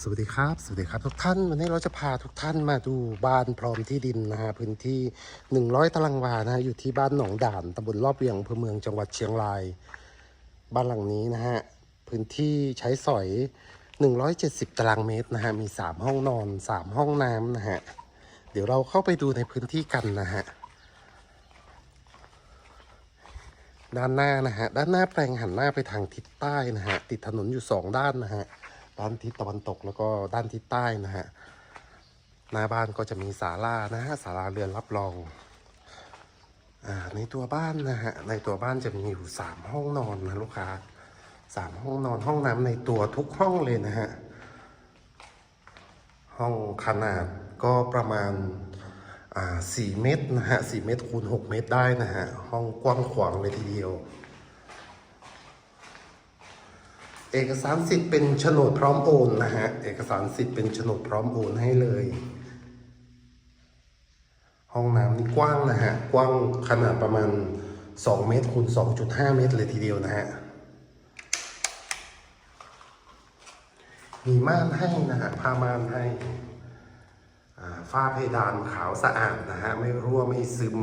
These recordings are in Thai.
สวัสดีครับ สวัสดีครับทุกท่าน วันนี้เราจะพาทุกท่านมาดูบ้านพร้อมที่ดินนะฮะพื้นที่ 100 ตารางวานะฮะอยู่ที่บ้านหนองด่านตำบลรอบเวียงอำเภอเมืองจังหวัดเชียงราย บ้านหลังนี้นะฮะพื้นที่ใช้สอย 170 ตารางเมตรนะฮะมี 3 ห้องนอน 3 ห้องน้ำนะฮะเดี๋ยวเราเข้าไปดูในพื้นที่กันนะฮะด้านหน้านะฮะด้านหน้าแปลงหันหน้าไปทางทิศใต้นะฮะติดถนนอยู่สองด้านนะฮะ ด้านทิศตะวันตกแล้วก็ด้านทิศใต้นะฮะหน้าบ้านก็จะมีศาลานะฮะศาลาเรือนรับรองอ่าในตัวบ้านนะฮะในตัวบ้านจะมีอยู่สามห้องนอนนะลูกค้าสามห้องนอนห้องน้ำในตัวทุกห้องเลยนะฮะห้องขนาดก็ประมาณสี่เมตรนะฮะสี่เมตรคูณหกเมตรได้นะฮะห้องกว้างขวางเลยทีเดียว เอกสารสิทธิ์เป็นโฉนดพร้อมโอนนะฮะ เอกสารสิทธิ์เป็นโฉนดพร้อมโอนให้เลย ห้องน้ำนี่กว้างนะฮะ กว้างขนาดประมาณ 2 เมตรคูณ2.5 เมตรเลยทีเดียวนะฮะ มีม่านให้นะฮะผ้าม่านให้ฝ้าเพดานขาวสะอาดนะฮะ ไม่รั่วไม่ซึม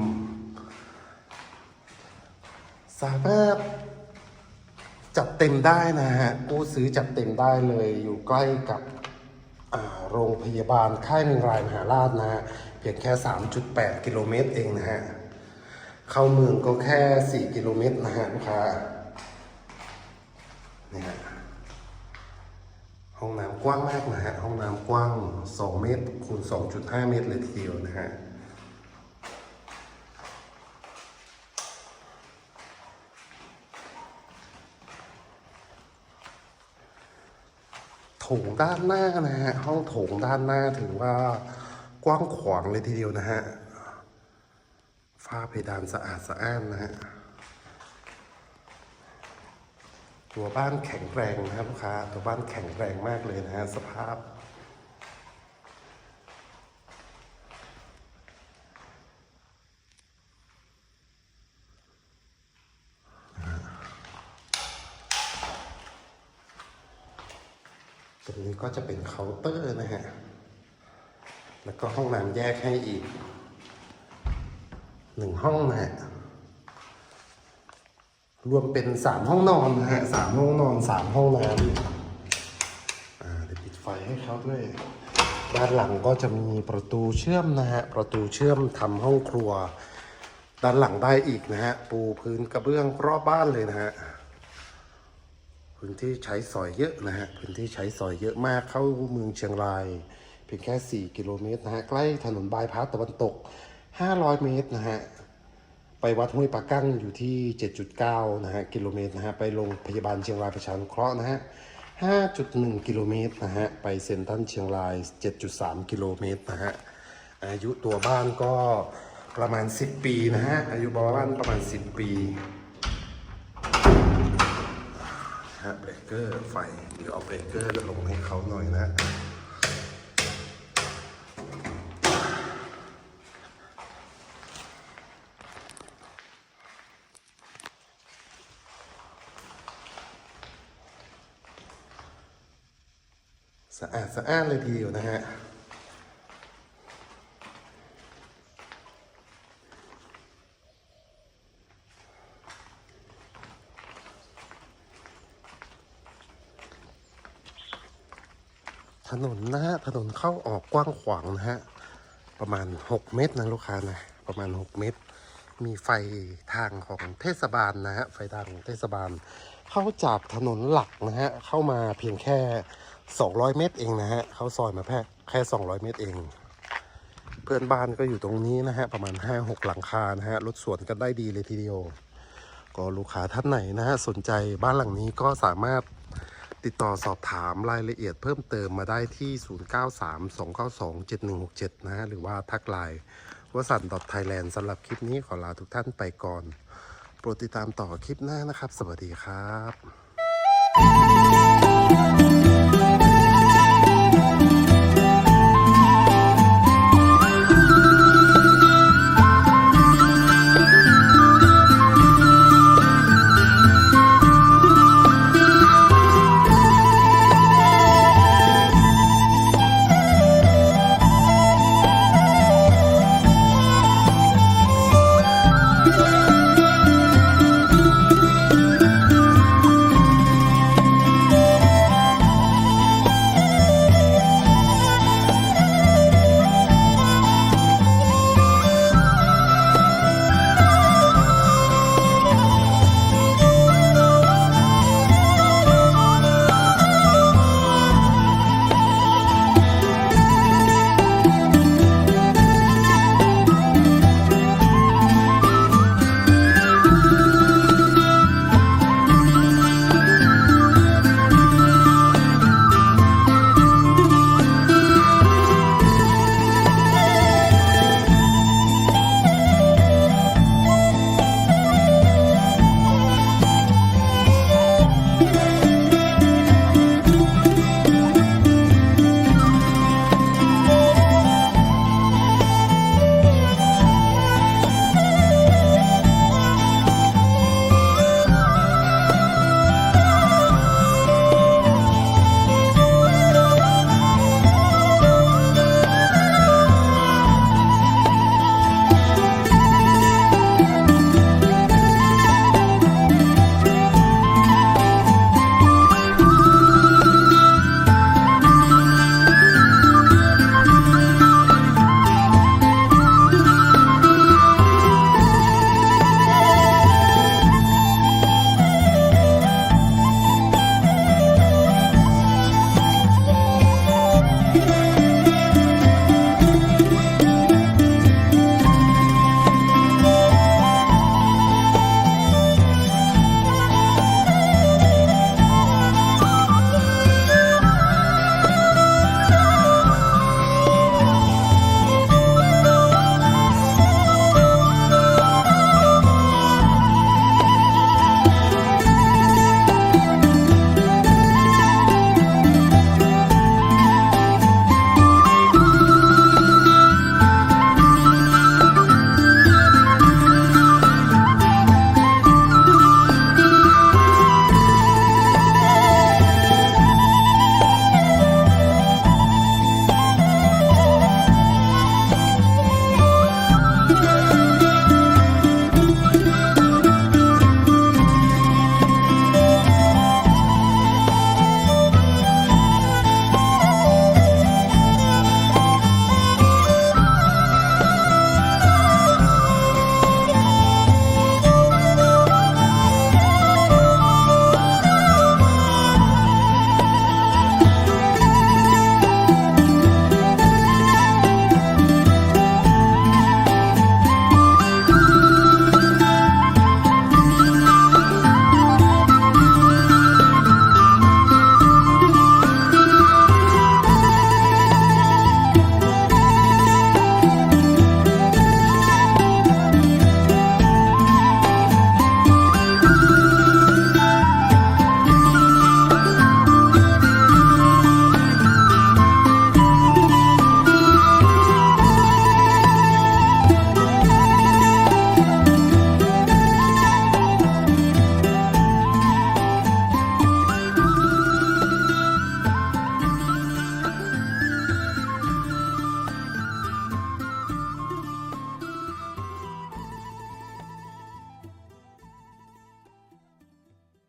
สามารถ จัดเต็มได้นะฮะกู้ซื้อจัดเต็มได้เลยอยู่ใกล้กับโรงพยาบาลค่ายเมงรายมหาราชนะฮะเพียงแค่ 3.8 กิโลเมตรเองนะฮะ เข้าเมืองก็แค่ 4 กิโลเมตรนะฮะลูกค้าเนี่ยฮะห้องน้ำกว้างมากนะฮะ ห้องน้ำกว้าง 2 เมตรคูณ 2.5 เมตรเลยทีเดียวนะฮะ งด้านหน้านะฮะห้องโถงด้านหน้าถือว่ากว้างขวางเลยทีเดียวนะฮะฝ้าเพดานสะอาดสะอ้านนะฮะตัวบ้านแข็งแรงนะครับลูกค้าตัวบ้านแข็งแรงมากเลยนะฮะสภาพ นี้ก็จะเป็นเคาน์เตอร์นะฮะ แล้วก็ห้องน้ำแยกให้อีกหนึ่งห้องนะฮะ รวมเป็นสามห้องนอนนะฮะสามห้องนอนสามห้องน้ำอ่าเดี๋ยวปิดไฟให้เขาด้วย ด้านหลังก็จะมีประตูเชื่อมนะฮะ ประตูเชื่อมทำห้องครัว ด้านหลังได้อีกนะฮะ ปูพื้นกระเบื้องรอบบ้านเลยนะฮะ พื้นที่ใช้สอยเยอะนะฮะพื้นที่ใช้สอยเยอะมากเข้าเมืองเชียงรายเพียงแค่ 4 กิโลเมตรนะฮะใกล้ถนนบายพาสตะวันตก 500 เมตรนะฮะไปวัดห้วยปากั้งอยู่ที่ 7.9 นะฮะกิโลเมตรนะฮะไปโรงพยาบาลเชียงรายประชานุเคราะห์นะฮะ 5.1 กิโลเมตรนะฮะไปเซ็นทรัลเชียงราย 7.3 กิโลเมตรนะฮะอายุตัวบ้านก็ประมาณ 10 ปีนะฮะอายุบ้านประมาณ 10 ปี ฮะเบรกเกอร์ไฟ เดี๋ยวเอาเบรกเกอร์ลงให้เขาหน่อยนะสะอาดสะอ้านเลยทีเดียวนะฮะ ถนนนะฮะถนนเข้าออกกว้างขวางนะฮะประมาณ 6 เมตรนะลูกค้านะประมาณ 6 เมตร มีไฟทางของเทศบาลนะฮะไฟทางของเทศบาล เข้าจากถนนหลักนะฮะเข้ามาเพียงแค่ 200 เมตรเองนะฮะเข้าซอยมาแค่แค่ 200 เมตรเอง เพื่อนบ้านก็อยู่ตรงนี้นะฮะประมาณ 5-6 หลังคานะฮะรถสวนกันได้ดีเลยทีเดียว ก็ลูกค้าท่านไหนนะฮะสนใจบ้านหลังนี้ก็สามารถ ติดต่อสอบถามรายละเอียดเพิ่มเติมมาได้ที่ 0932927167 นะฮะ หรือว่าทักไลน์วสันต์ .thailand สำหรับคลิปนี้ขอลาทุกท่านไปก่อน โปรดติดตามต่อคลิปหน้านะครับ สวัสดีครับ